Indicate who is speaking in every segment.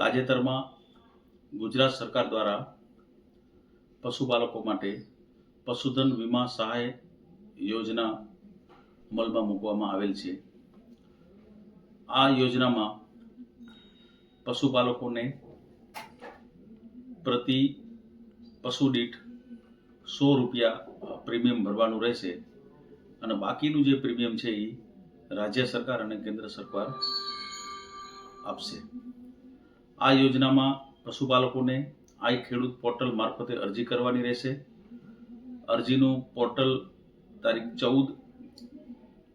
Speaker 1: તાજેતરમાં ગુજરાત સરકાર દ્વારા પશુપાલકો માટે પશુધન વીમા સહાય યોજના અમલમાં મૂકવામાં આવેલ છે. આ યોજનામાં પશુપાલકોને પ્રતિ પશુ દીઠ સો રૂપિયા પ્રીમિયમ ભરવાનું રહેશે અને બાકીનું જે પ્રીમિયમ છે એ રાજ્ય સરકાર અને કેન્દ્ર સરકાર આપશે. આ યોજનામાં પશુપાલકોને આઈ ખેડૂત પોર્ટલ મારફતે અરજી કરવાની રહેશે. અરજીનું પોર્ટલ તારીખ ચૌદ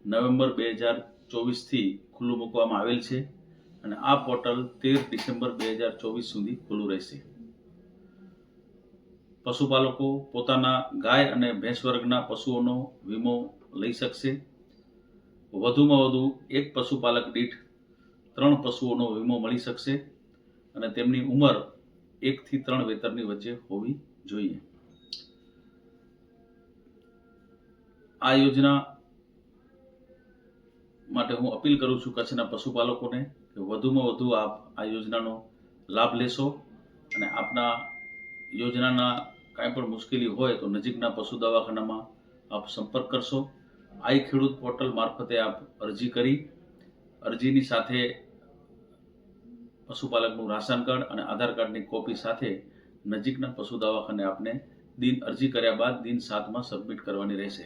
Speaker 1: નવેમ્બર બે હજાર ચોવીસથી ખુલ્લું મૂકવામાં આવેલ છે અને આ પોર્ટલ તેર ડિસેમ્બર બે હજાર ચોવીસ સુધી ખુલ્લું રહેશે. પશુપાલકો પોતાના ગાય અને ભેંસ વર્ગના પશુઓનો વીમો લઈ શકશે. વધુમાં વધુ એક પશુપાલક દીઠ ત્રણ પશુઓનો વીમો મળી શકશે. અને તેમની ઉંમર એકથી ત્રણ વેતરની વચ્ચે હોવી જોઈએ. આ યોજના માટે હું અપીલ કરું છું કચ્છના પશુપાલકોને કે વધુમાં વધુ આપ આ યોજનાનો લાભ લેશો અને આપના યોજનાના કાંઈ પણ મુશ્કેલી હોય તો નજીકના પશુ દવાખાનામાં આપ સંપર્ક કરશો. આઈ ખેડૂત પોર્ટલ મારફતે આપ અરજી કરી. અરજીની સાથે પશુપાલકનું રાશન કાર્ડ અને આધાર કાર્ડની કોપી સાથે નજીકના પશુ દવાખાને આપને દિન અરજી કર્યા બાદ દિન સાતમાં સબમિટ કરવાની રહેશે.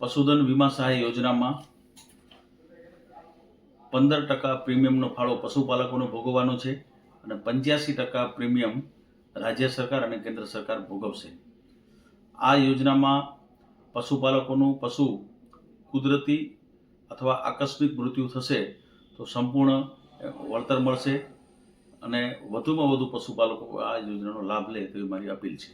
Speaker 1: પશુધન વીમા સહાય યોજનામાં પંદર ટકા પ્રીમિયમનો ફાળો પશુપાલકોને ભોગવવાનો છે અને પંચ્યાસી ટકા પ્રીમિયમ રાજ્ય સરકાર અને કેન્દ્ર સરકાર ભોગવશે. આ યોજનામાં પશુપાલકોનું પશુ કુદરતી અથવા આકસ્મિક મૃત્યુ થશે, તો સંપૂર્ણ વળતર મળશે અને વધુમાં વધુ પશુપાલકો આ યોજનાનો લાભ લે તેવી મારી અપીલ છે.